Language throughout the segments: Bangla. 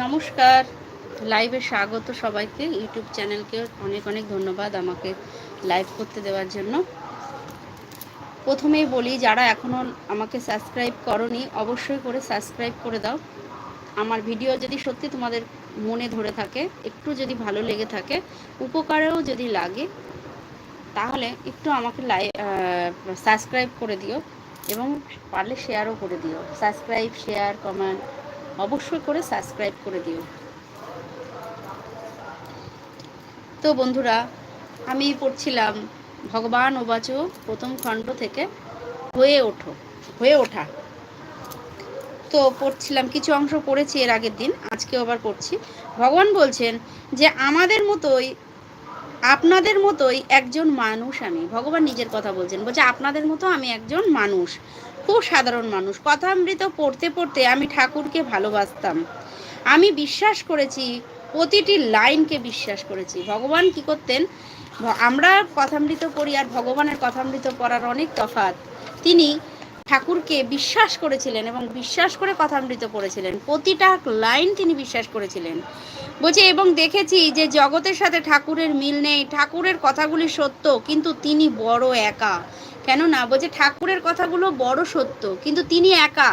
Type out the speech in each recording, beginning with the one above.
নমস্কার। লাইভে স্বাগত সবাইকে। ইউটিউব চ্যানেলকে অনেক অনেক ধন্যবাদ আমাকে লাইভ করতে দেওয়ার জন্য। প্রথমেই বলি, যারা এখনও আমাকে সাবস্ক্রাইব করনি, অবশ্যই করে সাবস্ক্রাইব করে দাও। আমার ভিডিও যদি সত্যি তোমাদের মনে ধরে থাকে, একটু যদি ভালো লেগে থাকে, উপকারেও যদি লাগে, তাহলে একটু আমাকে লাই সাবস্ক্রাইব করে দিও এবং পারলে শেয়ারও করে দিও। সাবস্ক্রাইব, শেয়ার, কমেন্ট অবশ্যই করে সাবস্ক্রাইব করে দিও। তো বন্ধুরা, আমি পড়ছিলাম, ভগবান ওবাচ প্রথম খণ্ড থেকে হয়ে ওঠো, হয়ে ওঠা। তো পড়ছিলাম, কিছু অংশ পড়েছি এর আগের দিন আজকে আবার পড়ছি। ভগবান বলছেন যে, আমাদের মতোই, আপনাদের মতোই একজন মানুষ আমি। ভগবান নিজের কথা বলছেন। বলছে, আপনাদের মতো আমি একজন মানুষ। খুব সাধারণ মানুষ। কথামৃত পড়তে পড়তে আমি ঠাকুরকে ভালোবাসতাম। আমি বিশ্বাস করেছি, প্রতিটি লাইনকে বিশ্বাস করেছি। ভগবান কি করতেন? আমরা কথামৃত পড়ি আর ভগবানের কথামৃত পড়ার অনেক তফাৎ। তিনি ঠাকুরকে বিশ্বাস করেছিলেন এবং বিশ্বাস করে কথামৃত পড়েছিলেন। প্রতিটা লাইন তিনি বিশ্বাস করেছিলেন। বলছে, এবং দেখেছি যে জগতের সাথে ঠাকুরের মিল নেই। ঠাকুরের কথাগুলি সত্য, কিন্তু তিনি বড় একা। কেন না বলছে ঠাকুরের কথাগুলো বড় সত্য, কিন্তু তিনি একা।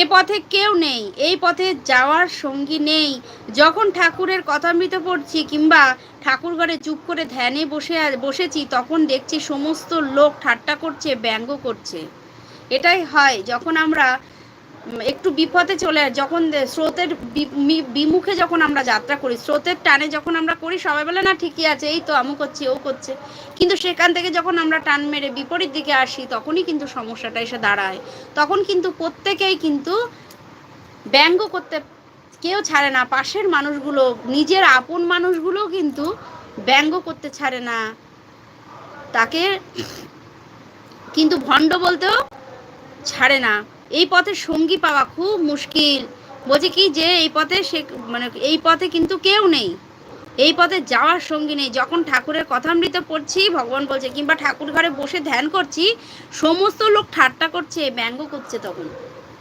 এ পথে কেউ নেই, এই পথে যাওয়ার সঙ্গী নেই। যখন ঠাকুরের কথা মৃত পড়ছি কিংবা ঠাকুর ঘরে চুপ করে ধ্যানে বসে বসেছি, তখন দেখছি সমস্ত লোক ঠাট্টা করছে, ব্যঙ্গ করছে। এটাই হয় যখন আমরা একটু বিপদে চলে যখন স্রোতের বিমুখে যখন আমরা যাত্রা করি, স্রোতের টানে যখন আমরা করি, সবাই বলে, না, ঠিকই আছে, এই তো আমু করছি, ও করছে। কিন্তু সেখান থেকে যখন আমরা টান মেরে বিপরীত দিকে আসি, তখনই কিন্তু সমস্যাটা এসে দাঁড়ায়। তখন কিন্তু প্রত্যেকেই কিন্তু ব্যঙ্গ করতে কেউ ছাড়ে না। পাশের মানুষগুলো, নিজের আপন মানুষগুলো কিন্তু ব্যঙ্গ করতে ছাড়ে না। তাকে কিন্তু ভণ্ড বলতেও ছাড়ে না। এই পথে সঙ্গী পাওয়া খুব মুশকিল। বলছে কি যে এই পথে সে মানে এই পথে কিন্তু কেউ নেই। এই পথে যাওয়ার সঙ্গী নেই। যখন ঠাকুরের কথামৃত পড়ছি, ভগবান বলছে, কিংবা ঠাকুর ঘরে বসে ধ্যান করছি, সমস্ত লোক ঠাট্টা করছে, ব্যঙ্গ করছে তখন।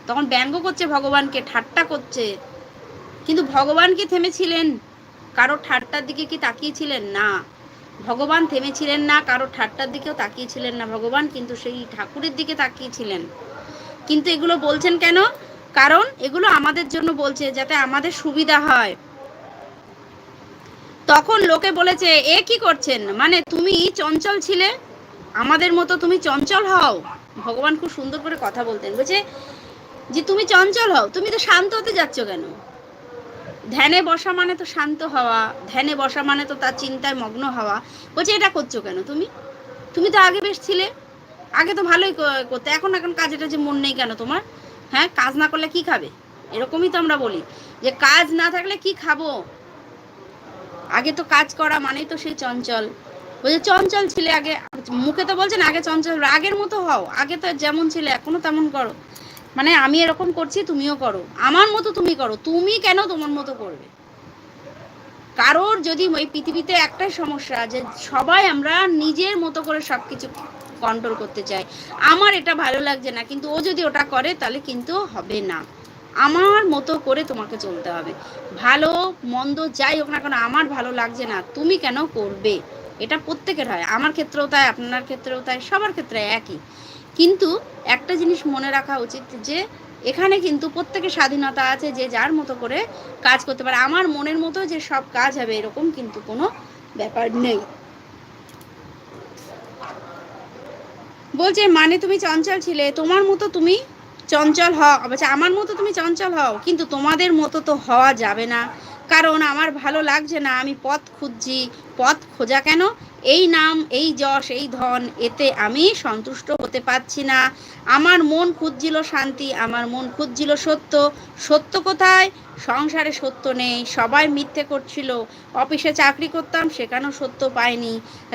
তখন ব্যঙ্গ করছে ভগবানকে, ঠাট্টা করছে। কিন্তু ভগবান কি থেমেছিলেন? কারও ঠাট্টার দিকে কি তাকিয়েছিলেন? না। ভগবান থেমেছিলেন না, কারও ঠাট্টার দিকেও তাকিয়েছিলেন না। ভগবান কিন্তু সেই ঠাকুরের দিকে তাকিয়েছিলেন। কিন্তু এগুলো বলছেন কেন? কারণ এগুলো আমাদের জন্য বলছে যাতে আমাদের সুবিধা হয়। তখন লোকে বলেছে, এ কি করছেন? মানে তুমি চঞ্চল ছিলে? আমাদের মতো তুমি চঞ্চল হও? ভগবান খুব সুন্দর করে কথা বলতেন। বলছে যে, তুমি চঞ্চল হও? তুমি তো শান্ত হতে যাচ্ছ কেন? ধ্যানে বসা মানে তো শান্ত হওয়া। ধ্যানে বসা মানে তো তার চিন্তায় মগ্ন হওয়া। বলছে, এটা করছ কেন তুমি? তুমি তো আগে বেশ ছিলে। আগে তো ভালোই করতে। এখন এখন কাজে টাজে মন নেই কেন তোমার? হ্যাঁ কাজ না করলে কি খাবে? এরকমই তো আমরা বলি। যে কাজ না থাকলে কি খাব? আগে তো কাজ করা মানেই তো সেই চঞ্চল। বলছে চঞ্চল ছিলে আগে, মুখে তো বলছেন আগে চঞ্চল আগের মতো হও। আগে তো যেমন ছিলে, এখনও তেমন করো। মানে আমি এরকম করছি, তুমিও করো। আমার মতো তুমি করো। তুমি কেন তোমার মতো করবে? কারোর যদি ওই পৃথিবীতে একটাই সমস্যা, যে সবাই আমরা নিজের মতো করে সব কিছু কন্ট্রোল করতে চাই আমার এটা ভালো লাগছে না, কিন্তু ও যদি ওটা করে, তাহলে কিন্তু হবে না। আমার মতো করে তোমাকে চলতে হবে। ভালো, মন্দ, যাই হোক না কেন, আমার ভালো লাগছে না। তুমি কেন করবে? এটা প্রত্যেকের হয়। আমার ক্ষেত্রেও তাই, আপনার ক্ষেত্রেও তাই, সবার ক্ষেত্রে একই। কিন্তু একটা জিনিস মনে রাখা উচিত যে, এখানে কিন্তু প্রত্যেকের স্বাধীনতা আছে যে যার মতো করে কাজ করতে পারে। আমার মনের মতো যে সব কাজ হবে, এরকম কিন্তু কোনো ব্যাপার নেই। বলছে মানে তুমি চঞ্চল ছিলে? তোমার মতো তুমি চঞ্চল হও। বলছে, আমার মতো তুমি চঞ্চল হও? কিন্তু তোমাদের মতো তো হওয়া যাবে না। কারণ আমার ভালো লাগছে না, আমি পথ খুঁজছি। পথ খোঁজা কেন? এই নাম, এই যশ, এই ধন, এতে আমি সন্তুষ্ট হতে পারছি না। আমার মন খুঁজছিল শান্তি, আমার মন খুঁজছিল সত্য। সত্য কোথায়? সংসারে সত্য নেই, সবাই মিথ্যে করছিল, অফিসে চাকরি করতাম সেখানেও সত্য পাইনি,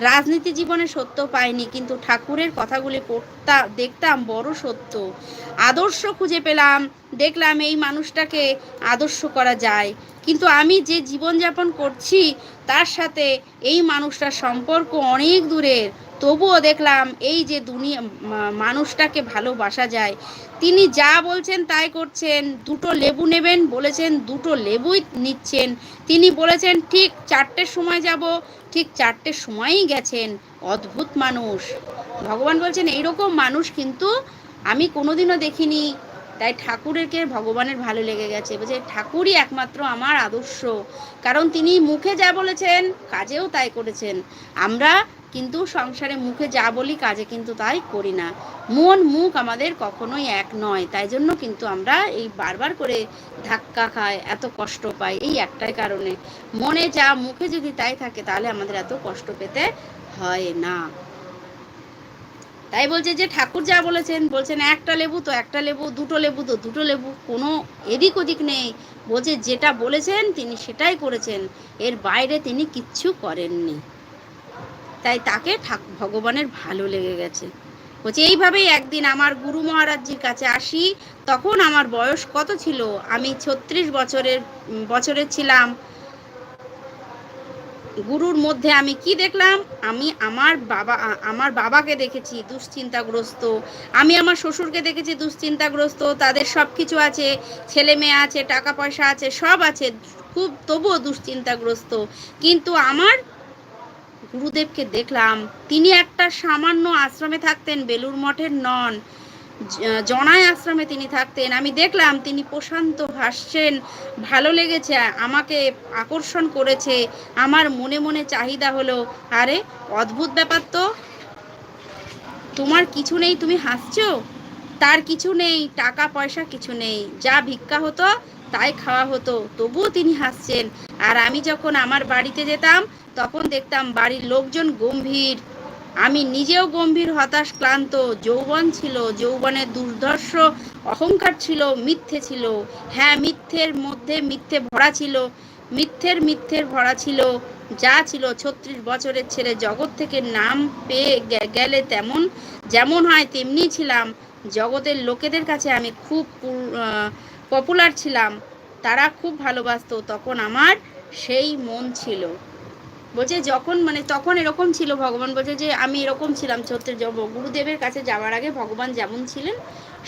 রাজনীতি জীবনে সত্য পাইনি, কিন্তু ঠাকুরের কথাগুলি পড়তাম দেখতাম বড় সত্য। আদর্শ খুঁজে পেলাম, দেখলাম এই মানুষটাকে আদর্শ করা যায়, কিন্তু আমি যে জীবনযাপন করছি, তার সাথে এই মানুষটার সম্পর্ক অনেক দূরের। তবুও দেখলাম এই যে দুনিয়া মানুষটাকে ভালোবাসা যায়। তিনি যা বলছেন তাই করছেন, দুটো লেবু নেবেন বলেছেন, দুটো লেবুই নিচ্ছেন। তিনি বলেছেন, ঠিক চারটের সময় যাব, ঠিক চারটের সময়ই গেছেন অদ্ভুত মানুষ। ভগবান বলছেন, এইরকম মানুষ কিন্তু আমি কোনোদিনও দেখিনি। তাই ঠাকুরেরকে ভগবানের ভালো লেগে গেছে। বলছে, ঠাকুরই একমাত্র আমার আদর্শ। কারণ তিনি মুখে যা বলেছেন, কাজেও তাই করেছেন। আমরা কিন্তু সংসারে মুখে যা বলি কাজে কিন্তু তাই করি না। মন, মুখ আমাদের কখনোই এক নয়, তাই জন্য কিন্তু আমরা এই বারবার করে ধাক্কা খাই, এত কষ্ট পাই, এই একটাই কারণে। মনে যা মুখে যদি তাই থাকে, তাহলে আমাদের এত কষ্ট পেতে হয় না। তাই বলছে যে ঠাকুর যা বলেছেন, বলছেন একটা লেবু তো একটা লেবু, দুটো লেবু তো দুটো লেবু, কোনো এদিক ওদিক নেই। বলছে যেটা বলেছেন, তিনি সেটাই করেছেন, এর বাইরে তিনি কিচ্ছু করেননি। তাই তাকে ভগবানের ভালো লেগে গেছে। বলছে এইভাবেই একদিন আমার গুরু মহারাজজির কাছে আসি, তখন আমার বয়স কত ছিল? আমি ছত্রিশ বছরের বছরের ছিলাম। গুরুর মধ্যে আমি কি দেখলাম? আমি আমার বাবা আমার বাবাকে দেখেছি, দুশ্চিন্তাগ্রস্ত। আমি আমার শ্বশুরকে দেখেছি, দুশ্চিন্তাগ্রস্ত। তাদের সব কিছু আছে ছেলে মেয়ে আছে, টাকা পয়সা আছে, সব আছে। খুব, তবুও দুশ্চিন্তাগ্রস্ত। কিন্তু আমার গুরুদেবকে দেখলাম। তিনি একটা সামান্য আশ্রমে থাকতেন বেলুর মঠের নন। জনায় আশ্রমে তিনি থাকতেন। আমি দেখলাম তিনি প্রশান্ত ভাসছেন, ভালো লেগেছে, আমাকে আকর্ষণ করেছে, আমার মনে মনে চাহিদা হলো। আরে, অদ্ভুত ব্যাপার তো। তোমার কিছু নেই, তুমি হাসছো? তার কিছু নেই টাকা পয়সা কিছু নেই, যা ভিক্ষা হতো তাই খাওয়া হতো, তবুও তিনি হাসছেন। আর আমি যখন আমার বাড়িতে যেতাম, তখন দেখতাম বাড়ির লোকজন গম্ভীর। আমি নিজেও গম্ভীর, হতাশ, ক্লান্ত, যৌবন ছিল, যৌবনের দুর্ধর্ষ, অহংকার ছিল, মিথ্যে ছিল। হ্যাঁ মিথ্যের মধ্যে মিথ্যে ভরা ছিল, মিথ্যের মিথ্যের ভরা ছিল, যা ছিল ছত্রিশ বছরের ছেলে জগৎ থেকে নাম পেয়ে গেলে তেমন, যেমন হয় তেমনি ছিলাম। জগতের লোকেদের কাছে আমি খুব পপুলার ছিলাম, তারা খুব ভালোবাসত, তখন আমার সেই মন ছিল। বলছে যখন মানে তখন এরকম ছিল ভগবান, বলছে যে আমি এরকম ছিলাম ছত্রের জব গুরুদেবের কাছে যাওয়ার আগে ভগবান যেমন ছিলেন,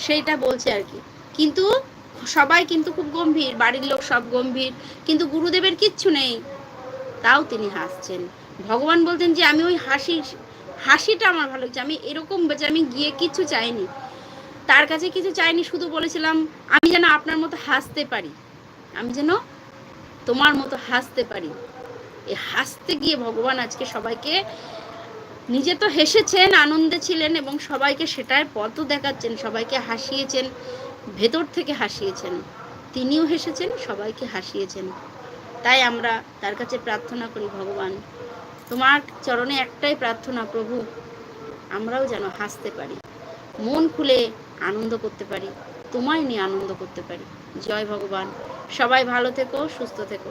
সেইটা বলছে আর কি। কিন্তু সবাই কিন্তু খুব গম্ভীর, বাড়ির লোক সব গম্ভীর, কিন্তু গুরুদেবের কিচ্ছু নেই। তাও তিনি হাসছেন। ভগবান বলতেন যে আমি ওই হাসি হাসিটা আমার ভালো লাগছে, আমি এরকম বেঁচে আমি গিয়ে কিচ্ছু চাইনি। তার কাছে কিছু চাইনি, শুধু বলেছিলাম, আমি যেন আপনার মতো হাসতে পারি। আমি যেন তোমার মতো হাসতে পারি। এই হাসতে গিয়ে ভগবান আজকে সবাইকে, নিজে তো হেসেছেন, আনন্দে ছিলেন এবং সবাইকে সেটার পথও দেখাচ্ছেন, সবাইকে হাসিয়েছেন, ভেতর থেকে হাসিয়েছেন। তিনিও হেসেছেন, সবাইকে হাসিয়েছেন। তাই আমরা তার কাছে প্রার্থনা করি, ভগবান, তোমার চরণে একটাই প্রার্থনা, প্রভু, আমরাও যেন হাসতে পারি। মন খুলে আনন্দ করতে পারি, তোমায় নিয়ে আনন্দ করতে পারি। জয় ভগবান। সবাই ভালো থেকো, সুস্থ থেকো।